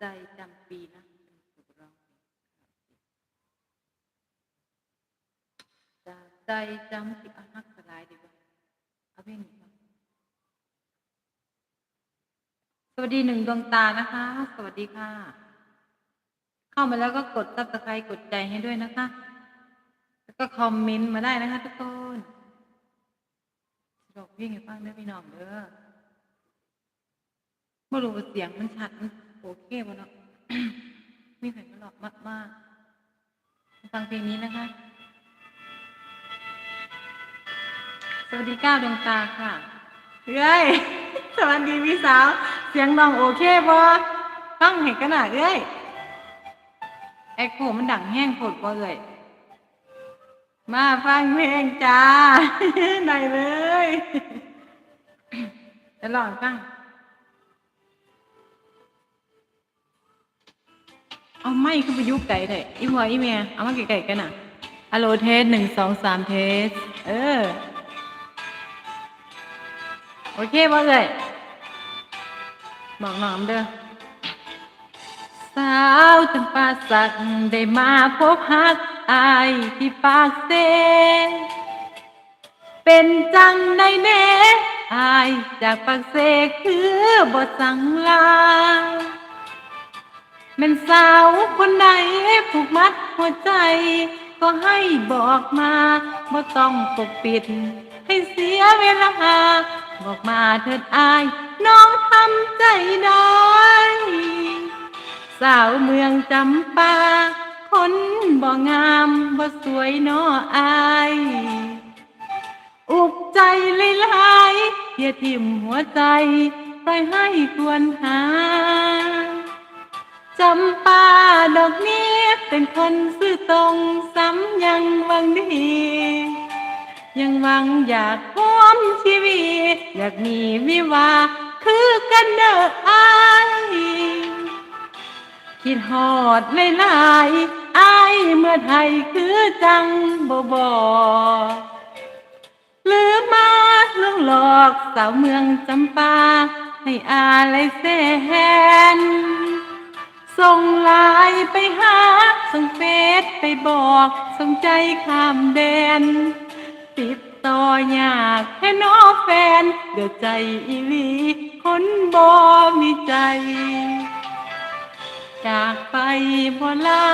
ใจจำปีนะเป็นผู้ร้องจากใจจำปีอะฮักสลายดีกว่าเอาเพลงนี้ก่อนสวัสดีหนึ่งดวงตานะคะ สวัสดีค่ะ เข้ามาแล้วก็กดซับสไครต์กดใจให้ด้วยนะคะ แล้วก็คอมเมนต์มาได้นะคะทุกคนบอกพี่ให้ฟังได้อพี่น้องเด้อไม่รู้เสียงมันชัดมัน โอเคป่ะเนาะมีใครมาหลอกมากมากๆฟังเพลงนี้นะคะ สวัสดีก้าวดวงตาค่ะเอ้ยสวัสดีพี่สาว เสียงน้องโอเคบ่ฟังให้กันหน่ะเอ้ยแอคโคมันดังแห้งโผดบ่เอ้ยมาฟังเพลงจ้าได้เลยจะลองฟัง เอาไม่ขึ้นไปยุกไก่เถอะอีพออีเมียเอามาไก่ๆกันน่ะฮัลโหลเทสหนึ่งสองสามเทส เออ โอเคบ่เลยบอกน้องเด้อสาวจำปาสักได้มาพบฮักอายที่ปากเซเป็นจังในเนอายจากปากเซคือบทสั่งลา แม่นสาวคนใดผูกมัดหัวใจ ก็ให้บอกมาบ่ต้องปกปิด ให้เสียเวลา บอกมาเถิดอาย น้องทำใจได้ สาวเมืองจำปา คนบ่งามบ่สวยน้ออาย อุกใจเลยลายๆอย่าทิ่มหัวใจปล่อยให้ควรหา จำปาดอกนี้เป็นคนซื่อตรงซ้ำยังหวังดี ยังหวังอยากพร่วมชีวิต อยากมีวิวาคือกันเด้ออายคิดหอดเลยลายอายเมื่อไทยคือจังบ่บอหรือมาลวงหลอกสาวเมืองจำปา ให้อาไรแสน ส่งไลายไปหา ส่งเฟซไปบอก ส่งใจข้ามแดน ติดต่อยากแค่น้อแฟน เดือดใจอีหลีคนบ่มีใจ จากไปบ่ลา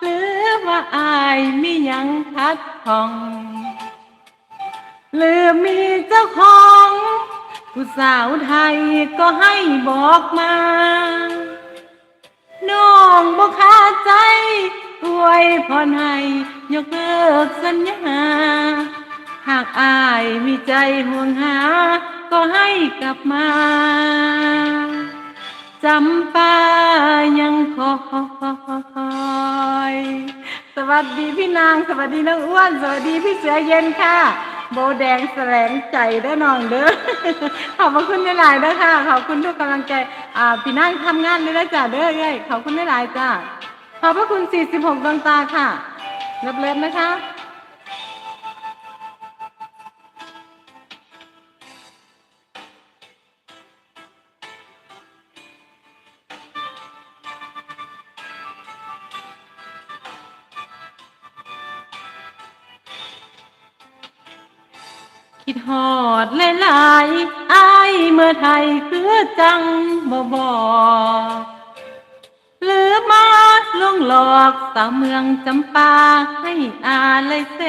หรือว่าอายมียังคัดของหรือมีเจ้าของ ผู้สาวไทยก็ให้บอกมา องบ่คาใจอวยพรให้ยกเลิกสัญญา หากอายมีใจห่วงหา ก็ให้กลับมาจำปายังคอยสวัสดีพี่นาง สวัสดีน้องอ้วน สวัสดีพี่เสือเย็นค่ะ โบแดงแสลงใจได้นองเด้อ ขอบพระคุณหลายๆเด้อค่ะ ขอบคุณทุกกำลังใจ อ่าพี่นั่งทำงานเลยนะจ้าเด้อเอ้ยขอบคุณหลายๆจ้าขอบพระคุณ 46ดวงตาค่ะ เลิฟๆนะคะ คิดหอดหลายๆอายเมื่อไทยคือจังบ่บอกหรือมาลวงหลอกสาวเมืองจำปาให้อาเลยแส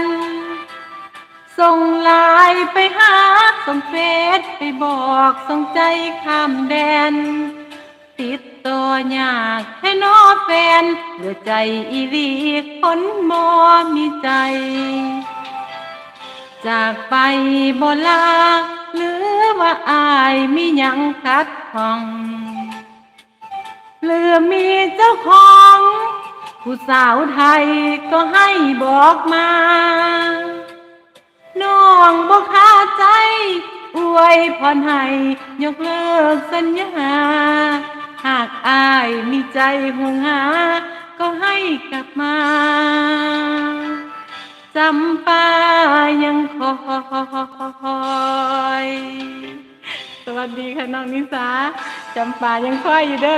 น ส่งไลายไปหาส่งเฟซไปบอกส่งใจข้ามแดน ติดต่อยากให้น้อแฟนเหลือใจอีหลีคนบ่มีใจ จากไปบ่ลาหรือว่าอายมีหยังคัดของหรือมีเจ้าของ ผู้สาวไทยก็ให้บอกมา น้องบ่คาใจ อวยพรให้ยกเลิกสัญญา หากอายมีใจห่วงหา ก็ให้กลับมา จำปายังคอยสวัสดีค่ะน้องนิสาจำปายังคอยอยู่เด้อ